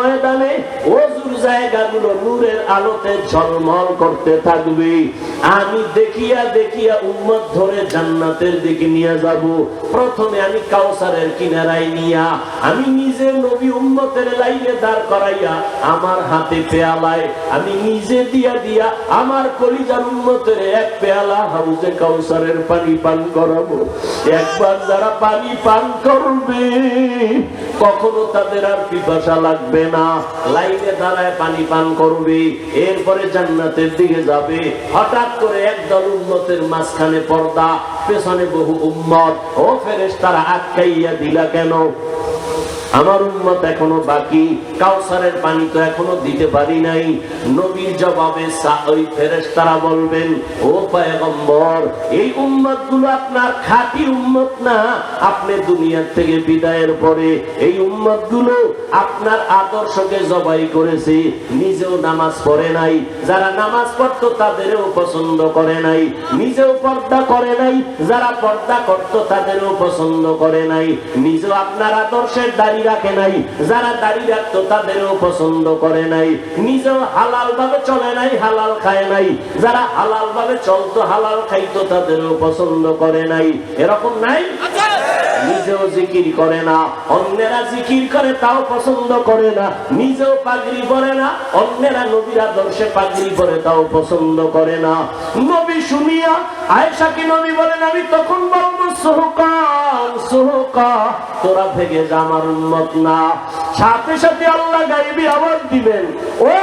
ময়দানে অজুর জায়গাগুলো নূরের আলোতে ঝলমল করতে থাকবে। আমি দেখিয়া দেখিয়া উম্মত ধরে জান্নাতের দিকে নিয়ে যাব। প্রথমে আমি কাউসারের কিনারায় নিয়া, আমি নিজে নবী উম্মতের লাইনে দাঁড় করাইয়া আমার হাতে পেয়ালায়, আমি নিজে দিয়া দিয়া আমার কলিজার উম্মতের এক পেয়ালা হাউজে কাউসারের পানি পান করাবো। একবার যারা পানি পান করবে, কখনো তাদের আর পিপাসা লাগবে না। লাইনে দাঁড়ায় পানি পান করবে। এরপরে জান্নাতের দিকে যাবে। হঠাৎ করে একদল উন্মতের মাঝখানে পর্দা, পেছনে বহু উম্মত। ও ফেরেস তারা আটকাইয়া দিলা কেন? আমার উন্মত এখনও বাকি, কাউসারের পানি তো এখনও দিতে পারি নাই। নবীর জবাবে ওই ফেরেশতারা বলবেন, ও পয়গম্বর, এই উম্মতগুলো আপনার খাঁটি উম্মত না? আপনি দুনিয়ার থেকে বিদায়ের পরে এই উম্মতগুলো আপনার আদর্শকে জবাই করেছে, নিজেও নামাজ পড়ে নাই। যারা নামাজ পড়তো তাদেরও পছন্দ করে নাই। নিজেও পর্দা করে নাই, যারা পর্দা করতো তাদেরও পছন্দ করে নাই। নিজেও আপনার আদর্শের দাড়ি রাখে নাই যারা দাড়ি রাখতো তাদেরও পছন্দ করে নাই। নিজেও হালাল ভাবে চলে নাই হালাল খায় নাই। যারা হালাল ভাবে চলতো হালাল খাইতো তাদেরও পছন্দ করে নাই। এরকম নাই? নিজেও জিকির করে না অন্যেরা জিকির করে তাও পছন্দ করে না। নিজেও পাগড়ি পরে না অন্যেরা নবীর আদর্শে পাগড়ি পরে তাও পছন্দ করে না। নবী শুনিয়া আয়েশা কি নবী বলেন আমি তখন বলব সোহকান সোহকা তোরা ভেগে যা আমার উন্মত না। সাথে সাথে আল্লাহ গাইবি আবার দিবেন। ও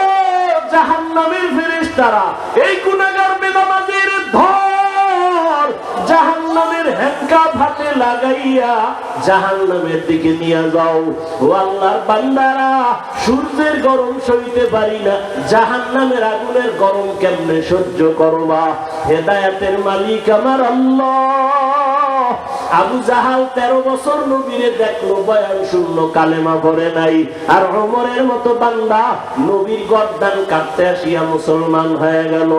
জাহান্নামের ফেরেশতারা, এই গুনাহগার বেনামাজের ধর, জাহান্নামের লাগাইয়া জাহান্নামের দিকে নিয়ে যাও। ও আল্লাহর বান্দারা, সূর্যের গরম সইতে পারি না, জাহান্নামের আগুনের গরম কেমনে সহ্য করবা? হেদায়েতের মালিক আমার আল্লাহ। আবু জাহাল তেরো বছর নবীরে দেখল, বয়ান শূন্য কালেমা ভরে নাই। আর অমরের মতো বান্দা নবীর গর্দান কাটতে আসিয়া মুসলমান হয়ে গেল।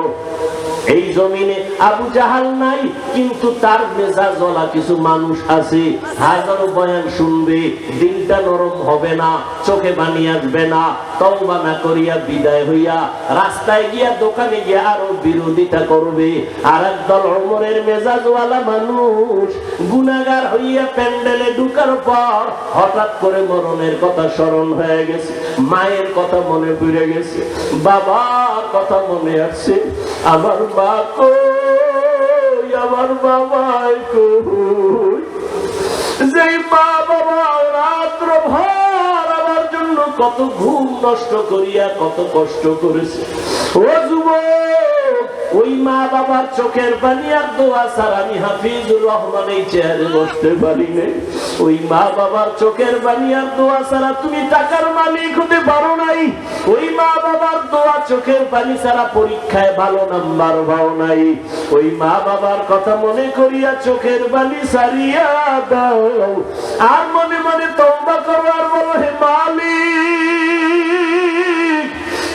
এই জমিনে আবু জাহাল নাই, কিন্তু তার মেজাজওয়ালা কিছু মানুষ আছে। হাজারো বয়ান শুনবে, দিনটা নরম হবে না। চোখে বানি আসবে না। তওবা না করিয়া বিদায় হইয়া রাস্তায় গিয়া দোকানে গিয়া আরও বিরোধিতা করবে। আর একদল অমরের মেজাজওয়ালা মানুষ গুনাগার হইয়া প্যান্ডেলে ঢুকার পর হঠাৎ করে মরণের কথা স্মরণ হয়ে গেছে। মায়ের কথা মনে পড়ে গেছে। বাবার কথা মনে আছে। আমার কই? আমার কই? যেই মা কত ঘুম নষ্ট করিয়া কত কষ্ট করেছে। ও যুবক! ওই মা বাবার চোখের পানি আর দোয়া ছাড়া আমি হাফিজুর রহমান এই চেয়ারে বসতে পারি নাই ওই মা বাবার চোখের পানি আর দোয়া ছাড়া তুমি টাকার মালিক হতে পারো নাই। ওই মা বাবার দোয়া চোখের পানি ছাড়া পরীক্ষায় ভালো নাম্বার পাও নাই। ওই মা বাবার কথা মনে করিয়া চোখের পানি সারিয়া দাও। আর মনে মনে তওবা করো আর বলো, হে মালিক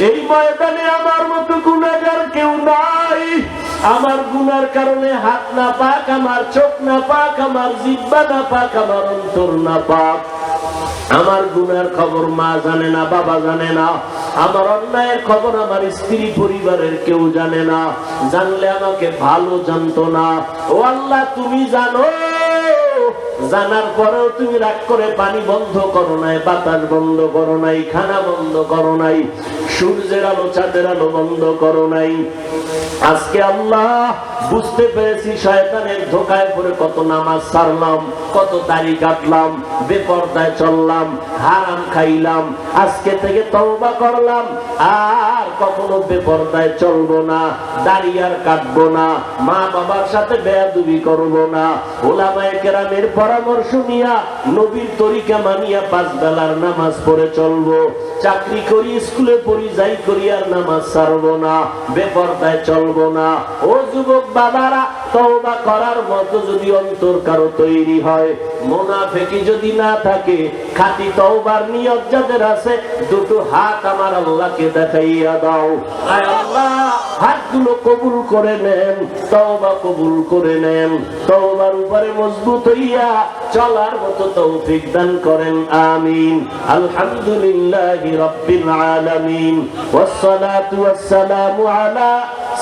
এই ময়দানে আমার মতো গুণাগার কেউ নাই। আমার গুনার কারণে হাত না পাক, আমার চোখ না পাক, আমার জিব্বা না পাক, আমার অন্তর না পাক। আমার গুনার খবর মা জানে না, বাবা জানে না। আমার অন্যায়ের খবর আমার স্ত্রী পরিবারের কেউ জানে না। জানলে আমাকে ভালো জানতো না। ও আল্লাহ, তুমি জানো? জানার পরেও তুমি রাগ করে পানি বন্ধ করো নাই, বাতাস বন্ধ করো নাই, খানা বন্ধ করো নাই। সূর্যের আলো চাঁদের আলো বন্ধ করো নাই। আজকে আল্লাহ বুঝতে পেরেছি শয়তানের ধোকায় পড়ে কত নামাজ সারলাম, কত দাড়ি কাটলাম, বেপর্দায় চললাম, হারাম খাইলাম, আজকে থেকে তওবা করলাম, আর কখনো বেপর্দায় চলবো না, দাড়ি আর কাটবো না, মা বাবার সাথে বেয়াদুবি করব না। ওলামায়ে কেরামের পরামর্শ নিয়া, নবীর তরিকা মানিয়া পাঁচ বেলার নামাজ পড়ে চলবো। চাকরি করি, স্কুলে পড়ি, যাই করি আর নামাজ ছাড়বো না, বেপর্দায় চলবো না ও যুবক বাবারা তওবা করার মতো যদি অন্তর কারো তৈরি হয় মোনাফেকি যদি না থাকে খাঁটি তওবার নিয়ত যাদের আছে দুটো হাত আমার আল্লাহকে দেখাইয়া দাও আয় আল্লাহ হাতগুলো কবুল করে নেন তওবা কবুল করে নেন তওবার উপরে মজবুত হইয়া চলার মতো তৌফিক দান করেন আমিন আলহামদুলিল্লাহি রাব্বিল আলামিন والصلاه والسلام على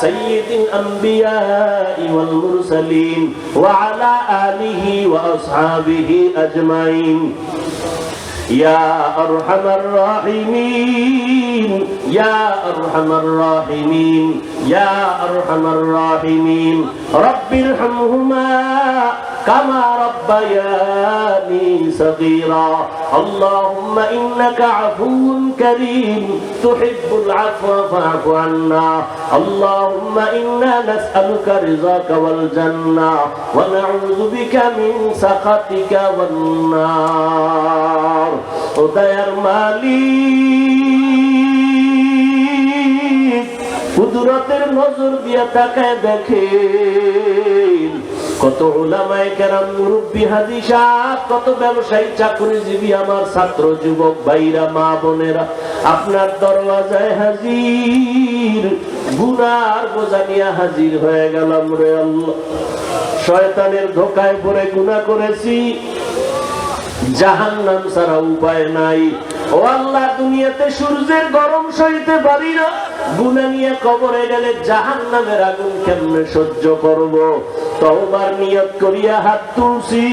سيد الأنبياء والمرسلين وعلى آله وأصحابه أجمعين. يا أرحم الراحمين. يا أرحم الراحمين يا أرحم الراحمين رب ارحمهما كما ربياني صغيرا اللهم إنك عفو كريم تحب العفو فاعف عنا اللهم إنا نسألك رضاك والجنة ونعوذ بك من سخطك والنار ودير মালিক কুদরতের নজর দিয়ে তাকায় দেখেন। কত ওলামায় কেরাম মুরব্বী হাজি কত ব্যবসায়ী চাকরিজীবী আমার ছাত্র যুবক ভাইরা, মা বোনেরা। আপনার দরওয়াজায় হাজির, গুনার বোঝা নিয়ে হাজির হয়ে গেলাম রে আল্লাহ। শয়তানের ধোকায় পড়ে গুনাহ করেছি। জাহান নাম ছাড়া উপায় নাই। ও আল্লাহ, দুনিয়াতে সূর্যের গরম সইতে পারি না। গুনা নিয়ে কবরে গেলে জাহান নামের আগুন কেমনে সহ্য করব? তোমার নিয়ত করিয়া হাত তুলছি।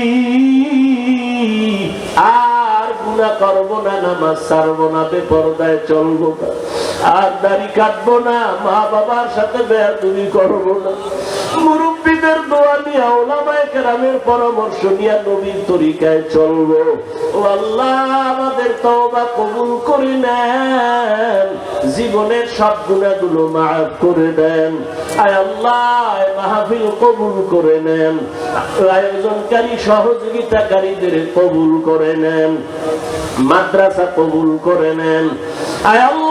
আর গুনা করব না, নামাজ সারবো না, বেপরদায় চলবো না। আর দাড়ি কাটবো না মা বাবার সাথে বেয়াদুবি করব না। মুরব্বীদের দোয়া নিয়ে ওলামায়ে কেরামের পরামর্শ নিয়ে নবীর তরিকায় চলবো। ও আল্লাহ, আমাদের তওবা কবুল করে নেন। জীবনের সব গুণাগুলো মাফ করে দেন। আয় আল্লাহ মাহফিল কবুল করে নেন। আয়োজনকারী, সহযোগিতাকারীদের কবুল করে নেন। মাদ্রাসা কবুল করে নেন। আয় আল্লাহ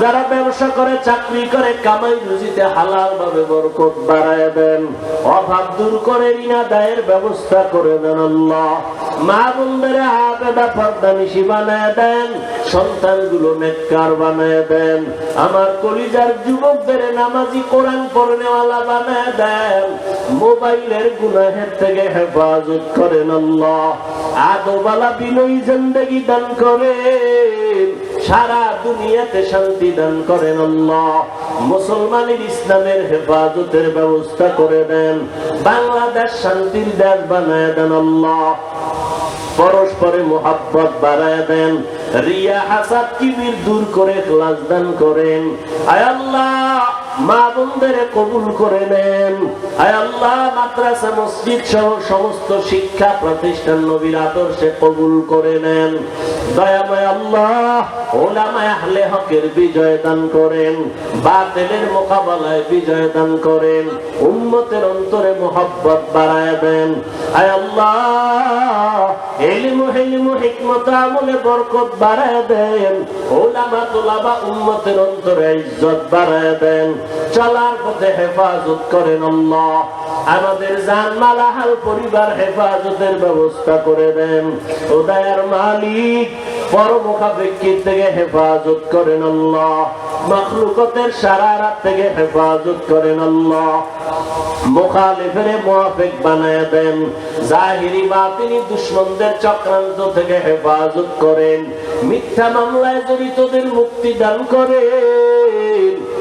যারা ব্যবসা করে, চাকরি করে, কামাই রুজিতে হালাল ভাবে বরকত বাড়ায় দেন। অভাব দূর করে ঋণা দায়ের ব্যবস্থা করে দেন আল্লাহ। মা বোনদের আবেদা পর্দা নিশি বানায় দেন, সন্তানগুলো নেককার বানায় দেন। আমার কলিজার যুবকদের নামাজি কোরআন পড়নেওয়ালা বানায় দেন। মোবাইলের গুনাহের থেকে হেফাজত করেন আল্লাহ। আদোবালা বিনয়ী জিন্দগি দান করেন। সারা দুনিয়াতে শান্তি দান করেন আল্লাহ। মুসলমানের ইসলামের হেফাজতের ব্যবস্থা করে দেন। বাংলাদেশ শান্তির দেশ বানায় দেন আল্লাহ। পরস্পরে মোহাব্বত বাড়ায় দেন। রিয়া হাসাদ কিবির দূর করে ক্লাস দান করেন। আয় আল্লাহ! মা কবুল করে নেন। সহ সমস্ত শিক্ষা প্রতিষ্ঠান আদর্শে কবুল করে নেন। বিজয় দান করেন। মোকাবেলায় বিজয় দান করেন। উম্মতের অন্তরে মোহাব্বত বাড়ায় দেন। আয় আল্লাহ হেলিমু হিকমত আমলে বরকত বাড়ায় দেন। ওলামা তোলাবা উম্মতের অন্তরে ইজ্জত বাড়ায় দেন। চলার পথে হেফাজত করেন আল্লাহ। আমাদের জান মালাহাল পরিবার হেফাজতের ব্যবস্থা করে দেন। উদয়ের মালিক থেকে হেফাজত করেন আল্লাহ। মখলুকতের থেকে হেফাজত করেন আল্লাহ। মুআফিক বানায় দেন। জাহিরি বাতিনি দুশ্মনদের চক্রান্ত থেকে হেফাজত করেন। মিথ্যা মামলায় জড়িতদের মুক্তি দান করেন।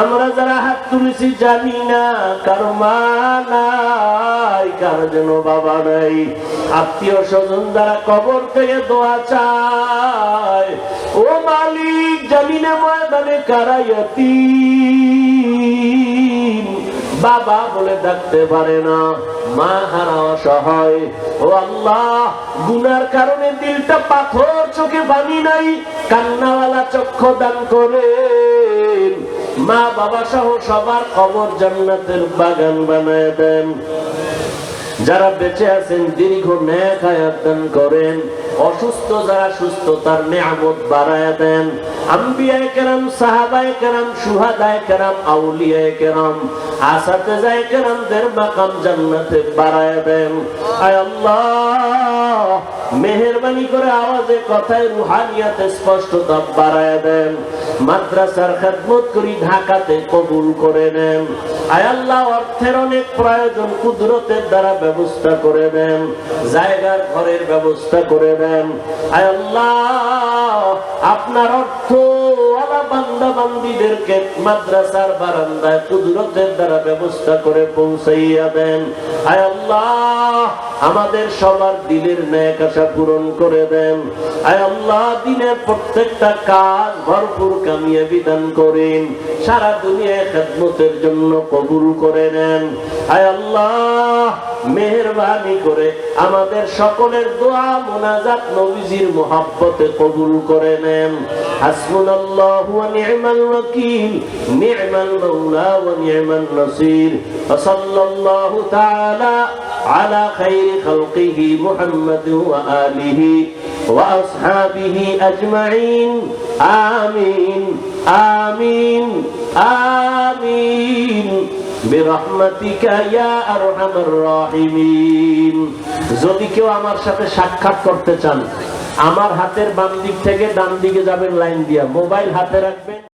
আমরা যারা হাত তুলেছি জানি না কারও মা নাই, কারও যেন বাবা নাই। আত্মীয় স্বজন যারা কবর থেকে দোয়া চায়, ও মালিক জানি না ময়দানে কারাইয়াতি বাবা বলে ডাকতে পারে না, মা হারা অসহায়। ও আল্লাহ, গুনার কারণে দিলটা পাথর চোখে বানি নাই, কান্নাওয়ালা চক্ষু দান করেন মা বাবা সহ সবার খবর জান্নাতের বাগান বানায় দেন। যারা বেঁচে আছেন, দীর্ঘ ন্যাক করেন। অসুস্থ যারা সুস্থতার নিয়ামত বাড়ায় দেন। আম্বিয়ায়ে কেরাম, সাহাবায়ে কেরাম সুহাদায়ে কেরাম, আউলিয়ায়ে কেরাম, আসাতেজায়ে কেরামদের মাকাম জান্নাতে বাড়ায় দেন। আয় আল্লাহ, মেহেরবানি করে আওয়াজে, কথায়, রুহানিয়াতে স্পষ্টতা বাড়ায় দেন। মাদ্রাসার খেদমত করি ঢাকাতে কবুল করে নেন। আয় আল্লাহ, অর্থের অনেক প্রয়োজন, কুদরতের দ্বারা ব্যবস্থা করে নেন। জায়গার ঘরের ব্যবস্থা করে নেন। আয় আল্লাহ, আপনার অর্থ মাদ্রাসার বারান্দায় কুদরতের দ্বারা ব্যবস্থা করে পৌঁছাইয়া দেন। আমাদের সবার দিলের ন্যাক আশা পূরণ করে দেন। আয় আল্লাহ, দিনের প্রত্যেকটা কাজ ভরপুর কামিয়ে বিধান করেন। সারা দুনিয়ায় খেদমতের জন্য কবুল করে নেন। আয় আল্লাহ মেহরবানি করে আমাদের সকলের দোয়া মোনাজাত নবীজির মোহাব্বতে কবুল করে নেন হাসবুনাল্লাহু ওয়া নি'মাল ওয়াকিল নি'মাল মাওলা ওয়া নি'মান নাসির সাল্লাল্লাহু তাআলা على خير خلقه محمد وآله وأصحابه أجمعين آمين آمين آمين যদি কেউ আমার সাথে সাক্ষাৎ করতে চান, আমার হাতের বাম দিক থেকে ডান দিকে যাবেন লাইন দিয়া। মোবাইল হাতে রাখবেন।